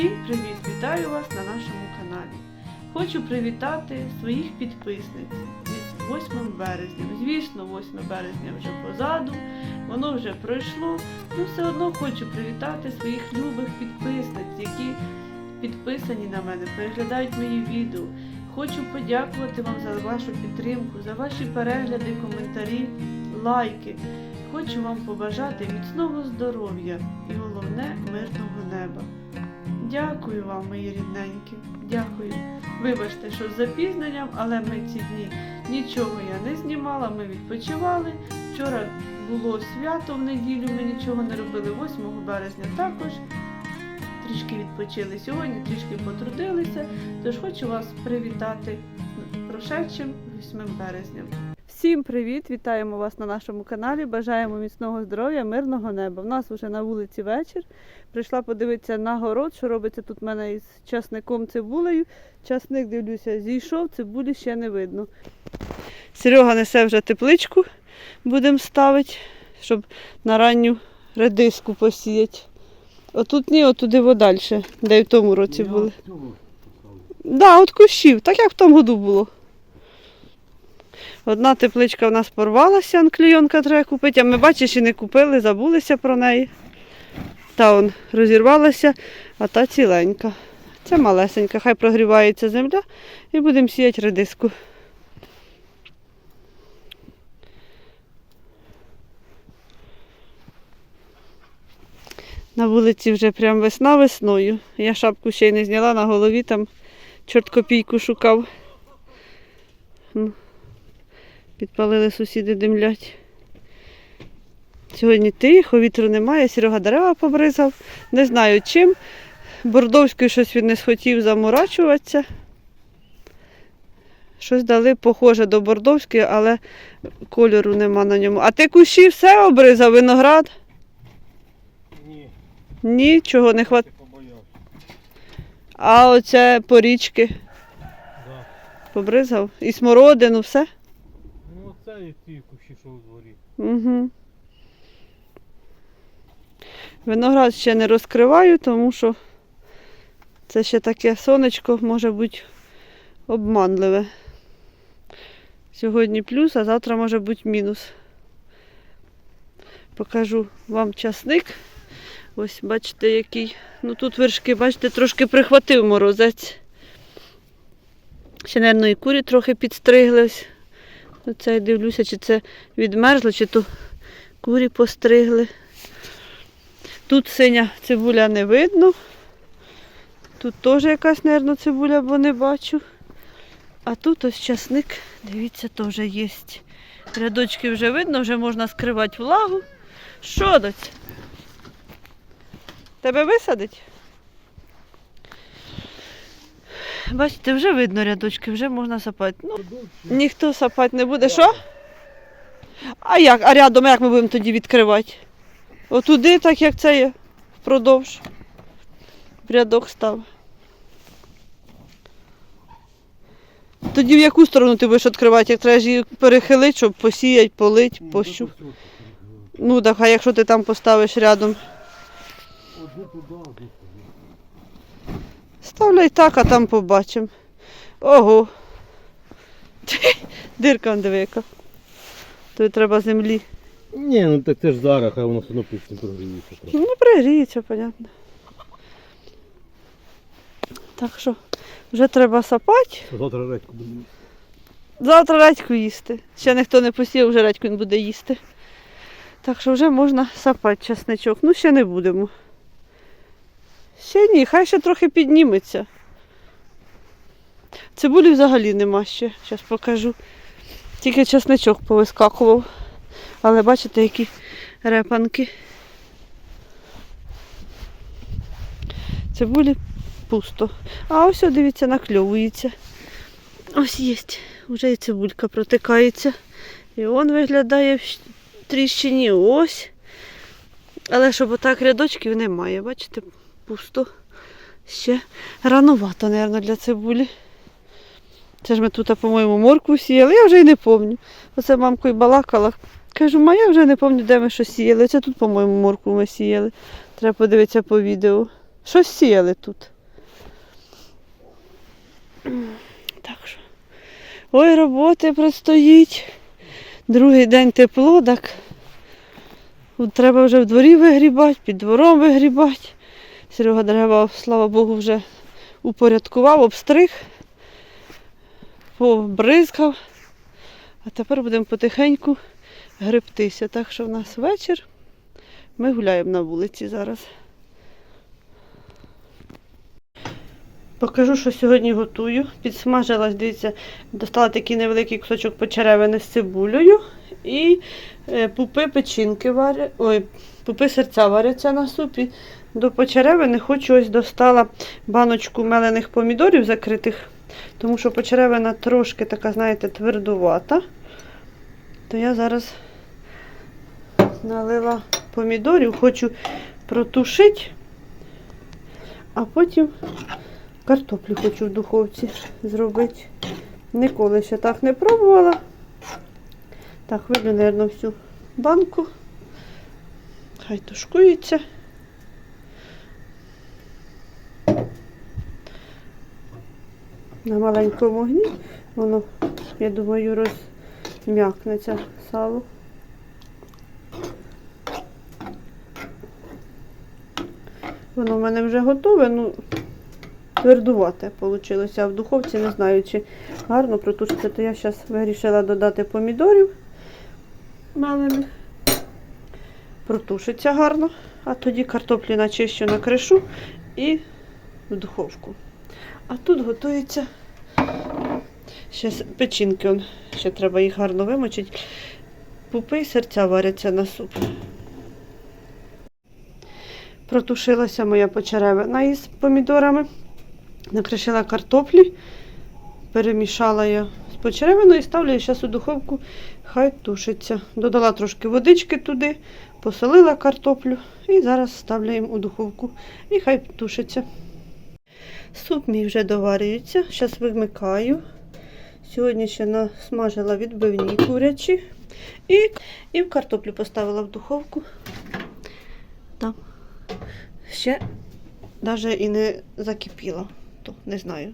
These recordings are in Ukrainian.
Всім привіт! Вітаю вас на нашому каналі. Хочу привітати своїх підписниць з 8 березня. Звісно, 8 березня вже позаду, воно вже пройшло. Ну все одно хочу привітати своїх любих підписниць, які підписані на мене, переглядають мої відео. Хочу подякувати вам за вашу підтримку, за ваші перегляди, коментарі, лайки. Хочу вам побажати міцного здоров'я і головне мирного неба. Дякую вам, мої рідненькі. Дякую. Вибачте, що з запізненням, але ми ці дні нічого я не знімала, ми відпочивали. Вчора було свято в неділю, ми нічого не робили. 8 березня також трішки відпочили. Сьогодні трішки потрудилися. Тож хочу вас привітати прошедшим 8 березням. Всім привіт! Вітаємо вас на нашому каналі. Бажаємо міцного здоров'я, мирного неба. У нас вже на вулиці вечір. Прийшла подивитися на город, що робиться тут в мене із часником цибулею. Часник, дивлюся, зійшов, цибулі ще не видно. Серега несе вже тепличку, будемо ставити, щоб на ранню редиску посіяти. Отут ні, отуди подальше, де й в тому році були. Так, да, от кущів, так як в тому году було. Одна тепличка в нас порвалася, анклійонка треба купити, а ми бачиш і не купили, забулися про неї. Та он розірвалася, а та ціленька. Це малесенька, хай прогрівається земля і будемо сіяти редиску. На вулиці вже прям весна весною. Я шапку ще й не зняла на голові, там чорт копійку шукав. Підпалили сусіди димлять. Сьогодні тихо, вітру немає, Серега дерева побризав. Не знаю чим. Бордовський щось він не схотів заморачуватися. Щось дали похоже до бордовської, але кольору нема на ньому. А ти кущі все обризав виноград? Ні, Нічого не хватає. А оце порічки Да. побризав. І смородину, все? І ті кущі, що у дворі. Угу. Виноград ще не розкриваю, тому що це ще таке сонечко може бути обманливе. Сьогодні плюс, а завтра може бути мінус. Покажу вам часник. Ось бачите, який. Ну тут вершки, бачите, трошки прихватив морозець. Ще, мабуть, і курі трохи підстриглись. Оце я дивлюся, чи це відмерзло, чи то курі постригли. Тут синя цибуля не видно. Тут теж якась, мабуть, цибуля, бо не бачу. А тут ось часник, дивіться, теж є. Рядочки вже видно, вже можна скривати влагу. Що доць? Тебе висадить? Бачите, вже видно рядочки, вже можна сапати. Ну, Ніхто сапати не буде. Що? А як? А рядом як ми будемо тоді відкривати? Отуди, так як це є, впродовж. В рядок став. Тоді в яку сторону ти будеш відкривати? Як треба ж її перехилити, щоб посіяти, полити, пощу. Ну так, а якщо ти там поставиш рядом. Одну туди, одну туди. Ставляй так, а там побачимо. Ого. Дирка он диви. Тобі треба землі. Ні, ну так це ж зараз, хай воно все одно під цим прогріється. Ну, пригріється, понятно. Так що, вже треба сапати. Завтра редьку буде. Завтра редьку їсти. Ще ніхто не посів, вже редьку він буде їсти. Так що вже можна сапати часничок. Ну, ще не будемо. Ще ні, хай ще трохи підніметься. Цибулі взагалі нема ще. Зараз покажу. Тільки часничок повискакував. Але бачите, які репанки. Цибулі пусто. А ось, дивіться, накльовується. Ось є. Вже і цибулька протикається. І он виглядає в тріщині. Ось. Але щоб отак рядочків немає, бачите, пусто. Ще ранувато, мабуть, для цибулі. Це ж ми тут, по-моєму, моркву сіяли, я вже й не пам'ятаю. Оце мамкою балакала. Кажу, ма я вже не пам'ятаю, де ми що сіяли. Це тут, по-моєму, моркву ми сіяли. Треба подивитися по відео. Що сіяли тут? Так що. Ой, роботи предстоїть. Другий день тепло, так треба вже в дворі вигрібати, під двором вигрібати. Серега дерева, слава Богу, вже упорядкував, обстриг, побризкав. А тепер будемо потихеньку гребтися. Так що в нас вечір. Ми гуляємо на вулиці зараз. Покажу, що сьогодні готую. Підсмажилась, дивіться, достала такий невеликий кусочок почеревини з цибулею і е, пупи печінки варять. Ой, пупи серця варяться на супі. До почеревини хочу ось достала баночку мелених помідорів закритих, тому що почеревина трошки така, знаєте, твердувата. То я зараз налила помідорів, хочу протушити, а потім картоплю хочу в духовці зробити. Ніколи ще так не пробувала. Так, вилю, мабуть, всю банку. Хай тушкується. На маленькому огні воно, я думаю, розм'якнеться сало. Воно в мене вже готове, ну твердувате вийшло. А в духовці не знаю, чи гарно протушиться, то я зараз вирішила додати помідорів мелених. Протушиться гарно, а тоді картоплі начищу на кришу і в духовку. А тут готується ще печінки, он, ще треба їх гарно вимочити. Пупи і серця варяться на суп. Протушилася моя почеревина із помідорами. Накришила картоплі, перемішала я з почеревиною і ставлю її зараз у духовку, хай тушиться. Додала трошки водички туди, посолила картоплю і зараз ставлю їм у духовку і хай тушиться. Суп мій вже доварюється, зараз вимикаю. Сьогодні ще насмажила відбивні курячі і, і в картоплю поставила в духовку. Там ще навіть і не закипіла, то не знаю.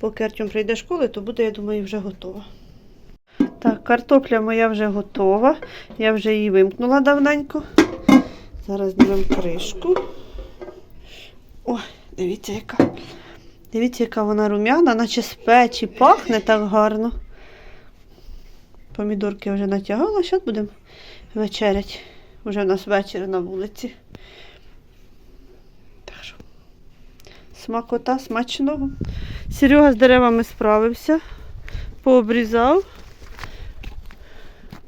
Поки Артем прийде з школи, то буде, я думаю, вже готова. Так, картопля моя вже готова. Я вже її вимкнула давненько. Зараз знімемо кришку. Ой, дивіться, яка. Дивіться, яка вона рум'яна, наче з печі пахне так гарно. Помідорки вже натягала, зараз будемо вечеряти. Уже в нас вечір на вулиці. Так що, смакота смачного. Серега з деревами справився, пообрізав,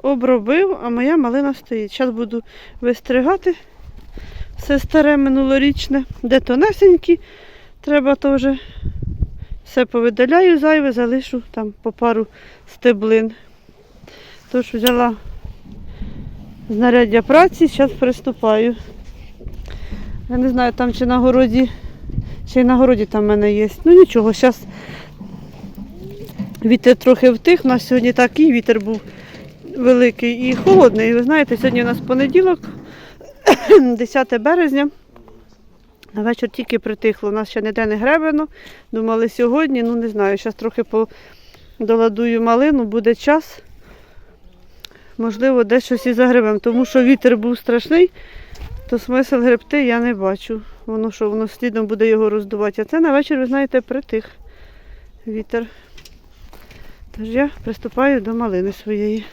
обробив, а моя малина стоїть. Зараз буду вистригати все старе минулорічне, де тонесенькі, треба теж. Все повидаляю зайве, залишу там по пару стеблин. Тож взяла знаряддя праці, зараз приступаю. Я не знаю, там чи на городі, чи на городі там в мене є. Ну нічого, зараз вітер трохи втих. У нас сьогодні такий вітер був великий і холодний. Ви знаєте, сьогодні у нас понеділок, 10 березня. На вечір тільки притихло. У нас ще ніде не гребено. Думали сьогодні, ну не знаю, зараз трохи доладую малину, буде час. Можливо, десь щось і загребемо, тому що вітер був страшний, то смисл гребти я не бачу. Воно що, воно слідом буде його роздувати. А це на вечір, ви знаєте, притих вітер. Тож я приступаю до малини своєї.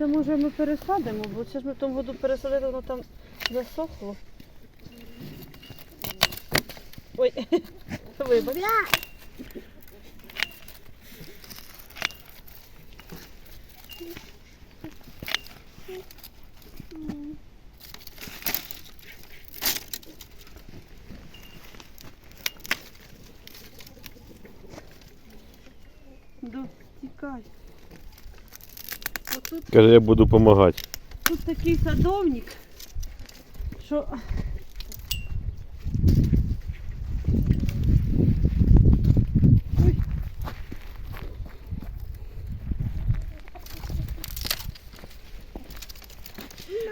Це може ми пересадимо, бо це ж ми в тому году пересадили, воно там засохло. Ой, вибач. Да, тікай. Тут, Каже, я буду допомагати. Тут такий садовник, що Ой.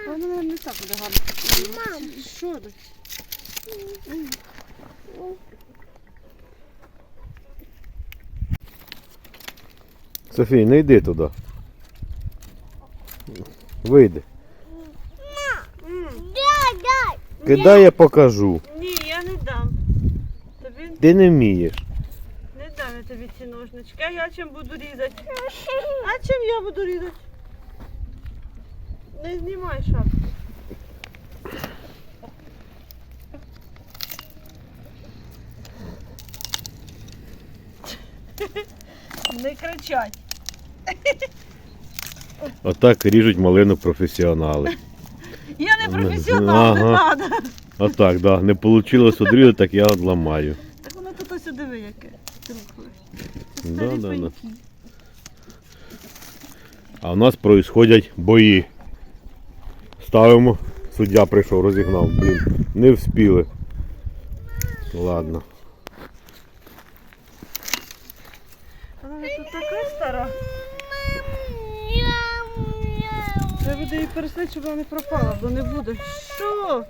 Воно, мабуть, не так буде гарно. Мам! Що тут? Софій, не йди туди. Вийди. Дай, дай. Кидай, я покажу. Ні, я не дам. Тобі Ти не вмієш. не дам я тобі ці ножнички. А я чим буду різати? А чим я буду різати? Не знімай шапку. Не кричать. Отак ріжуть малину професіонали. Я не професіонал, не Ага. треба. Отак, да. Не вийшло одрізати, так я одламаю. Так воно тут ось диви яке. Трухле. Да, да, да. А в нас происходять бої. Ставимо. Суддя прийшов, розігнав. Блін, не вспіли. Ладно. Вона вже тут така стара. Треба буде її переснити, щоб вона не пропала, бо не буде. Що?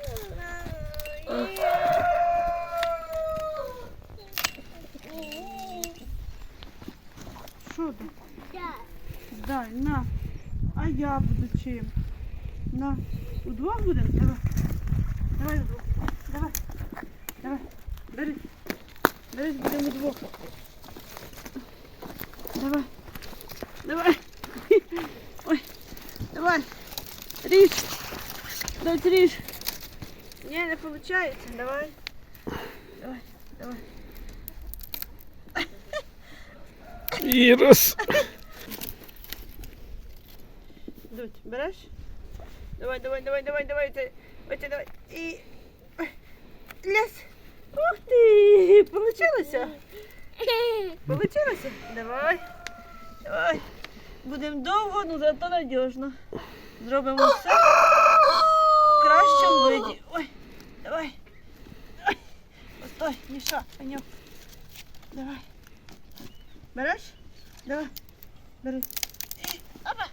Що ти? Дай, на. А я буду чим? На. Удвох будемо? Давай. Давай удвох. Давай. Давай. Бери. Бери, будемо удвох. Давай. Давай. Ой. Давай. Ріж. Дать ріж. Ні, не виходить. Давай. Давай. Давай. Ірос. Дуть, береш? Давай, давай, давай, давай, давай. Ти, ось ти, давай. І... Ой. Ляс. Ух ти! Получилося? Получилося? Давай. Давай. Будемо довго, ну зато надіжно. Зробимо все в кращому виді. Ой, давай. Ой. Постой, Міша, пеньок. Давай. Береш? Давай. Бери. І... Опа.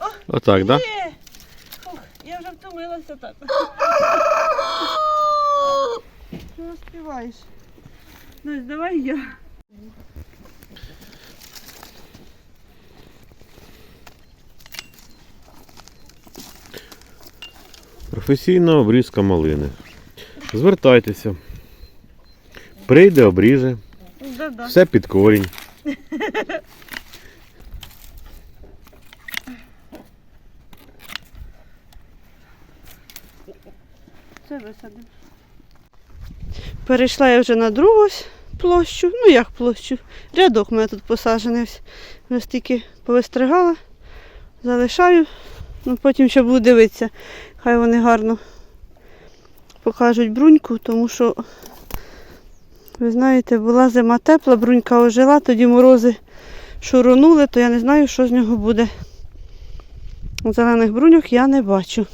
Ой. Отак, да? Є. Фух, я вже втомилася так. Що співаєш? Ну, давай я. Професійна обрізка малини. Звертайтеся. Прийде, обріже. Все під корінь. Це висадимо. Перейшла я вже на другу площу. Ну як площу? Рядок у мене тут посаджений. ось. Ось тільки повистригала, залишаю. Ну, потім ще буду дивитися. Хай вони гарно покажуть бруньку, тому що, ви знаєте, була зима тепла, брунька ожила, тоді морози шурунули, то я не знаю, що з нього буде. Зелених бруньок я не бачу.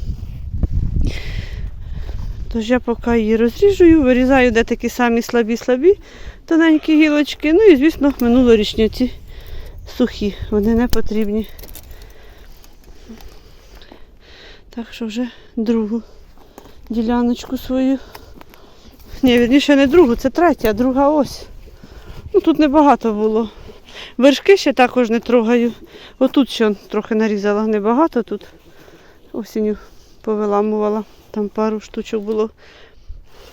Тож я поки її розріжую, вирізаю де такі самі слабі-слабі тоненькі гілочки. Ну і, звісно, минулорічні ці сухі, вони не потрібні. Так що вже другу діляночку свою. Ні, вірніше не другу, це третя, а друга ось. Ну тут небагато було. Вершки ще також не трогаю. Отут ще трохи нарізала небагато, тут осінню повиламувала. Там пару штучок було.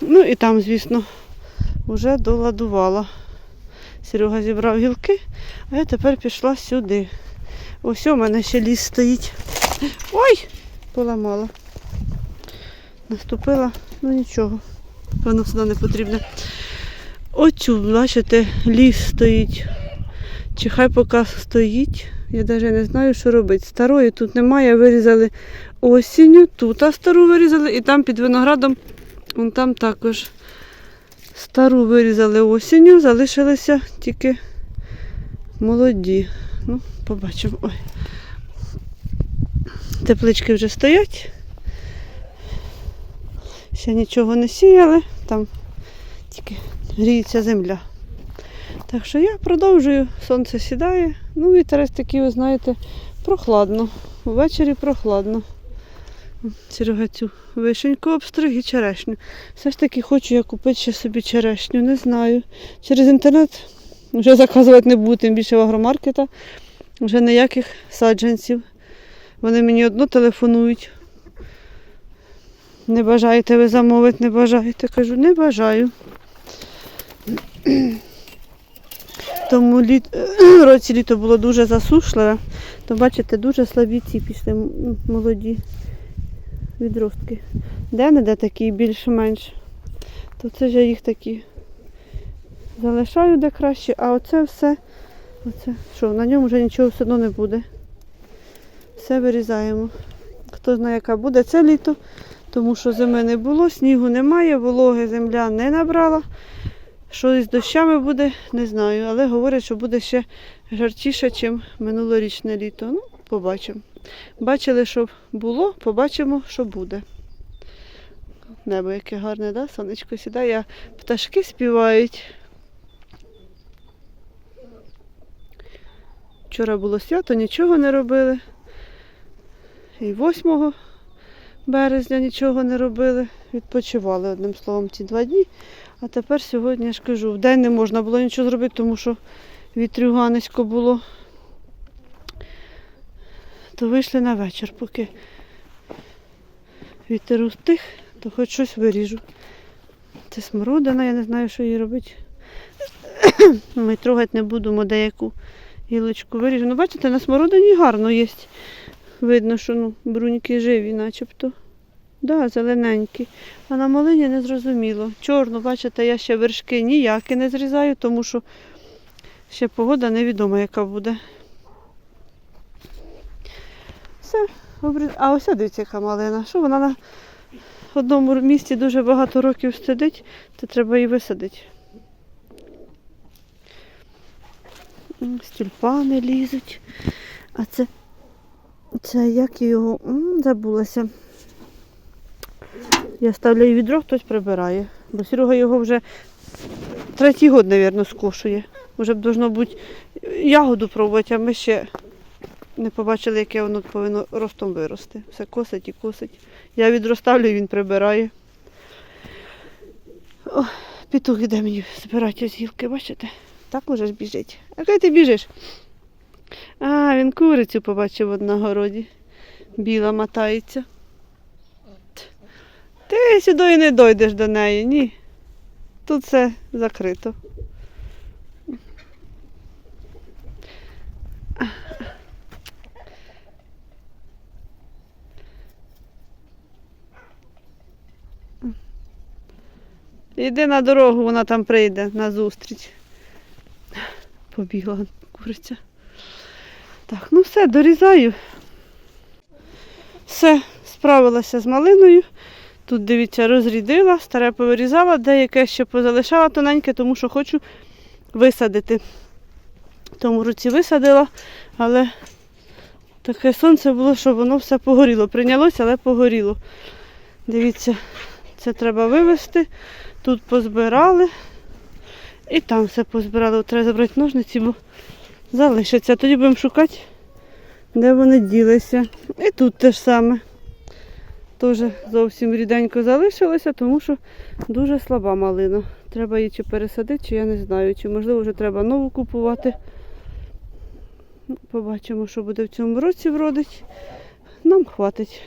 Ну і там, звісно, вже доладувала. Серега зібрав гілки, а я тепер пішла сюди. Ось у мене ще ліс стоїть. Ой! Поламала. Наступила, ну нічого. Воно сюди не потрібне. Оцю, бачите, ліс стоїть. Чи хай поки стоїть. Я навіть не знаю, що робити. Старої тут немає, вирізали осінню, тут а стару вирізали і там під виноградом, вон там також. Стару вирізали осінню, залишилися тільки молоді. Ну, побачимо. Ой. Теплички вже стоять. Ще нічого не сіяли, там тільки гріється земля. Так що я продовжую, сонце сідає. Ну, вітерець такий, ви знаєте, прохладно. Ввечері прохладно. Серега цю вишеньку обстриг і черешню. Все ж таки хочу я купити ще собі черешню, не знаю. Через інтернет вже заказувати не буду, тим більше в агромаркета. Вже ніяких саджанців. Вони мені одно телефонують. Не бажаєте ви замовити, не бажаєте. Кажу, не бажаю. Тому літ... році літо було дуже засушливе, то бачите, дуже слабі ці пішли молоді відростки. Де не де такі більш-менш, то це ж я їх такі залишаю де краще, а оце все, оце, що, на ньому вже нічого все одно не буде. Все вирізаємо. Хто знає, яка буде це літо, тому що зими не було, снігу немає, вологи земля не набрала. Що із дощами буде, не знаю, але говорять, що буде ще жарчіше, ніж минулорічне літо. Ну, побачимо. Бачили, що було, побачимо, що буде. Небо яке гарне, да? сонечко сідає, пташки співають. Вчора було свято, нічого не робили. І 8 березня нічого не робили. Відпочивали одним словом ці два дні. А тепер сьогодні я ж кажу, в день не можна було нічого зробити, тому що вітрюганисько було. То вийшли на вечір, поки вітер утих, то хоч щось виріжу. Це смородина, я не знаю, що їй робити. Ми трогати не будемо деяку гілочку виріжу. Ну, бачите, на смородині гарно є. Видно, що ну, бруньки живі, начебто. Да, зелененькі. А на малині не зрозуміло. Чорну, бачите, я ще вершки ніякі не зрізаю, тому що ще погода невідома, яка буде. Все, обріз... А ось дивіться, яка малина. Що вона на одному місці дуже багато років сидить, то треба її висадити. Стюльпани лізуть. А це, це як його забулася. Я ставлю відро, хтось прибирає. Бо Серега його вже третій год, мабуть, скошує. Вже б должно бути ягоду пробувати, а ми ще не побачили, яке воно повинно ростом вирости. Все косить і косить. Я відро ставлю, і він прибирає. О, петух іде мені збирати з гілки, бачите? Так уже ж біжить. А куди ти біжиш? А, він курицю побачив на городі. Біла мотається. Ти сюди і не дойдеш до неї, ні. Тут все закрито. Іди на дорогу, вона там прийде на зустріч. Побігла куриця. Так, ну все, дорізаю. Все, справилася з малиною. Тут, дивіться, розрідила, старе повирізала, деяке ще позалишала тоненьке, тому що хочу висадити. Тому році висадила, але таке сонце було, що воно все погоріло. Прийнялося, але погоріло. Дивіться, це треба вивезти. Тут позбирали. І там все позбирали. Треба забрати ножниці, бо залишиться. Тоді будемо шукати, де вони ділися. І тут те ж саме. Теж зовсім ріденько залишилося, тому що дуже слаба малина. Треба її чи пересадити, чи я не знаю, чи можливо вже треба нову купувати. Побачимо, що буде в цьому році вродить. Нам хватить.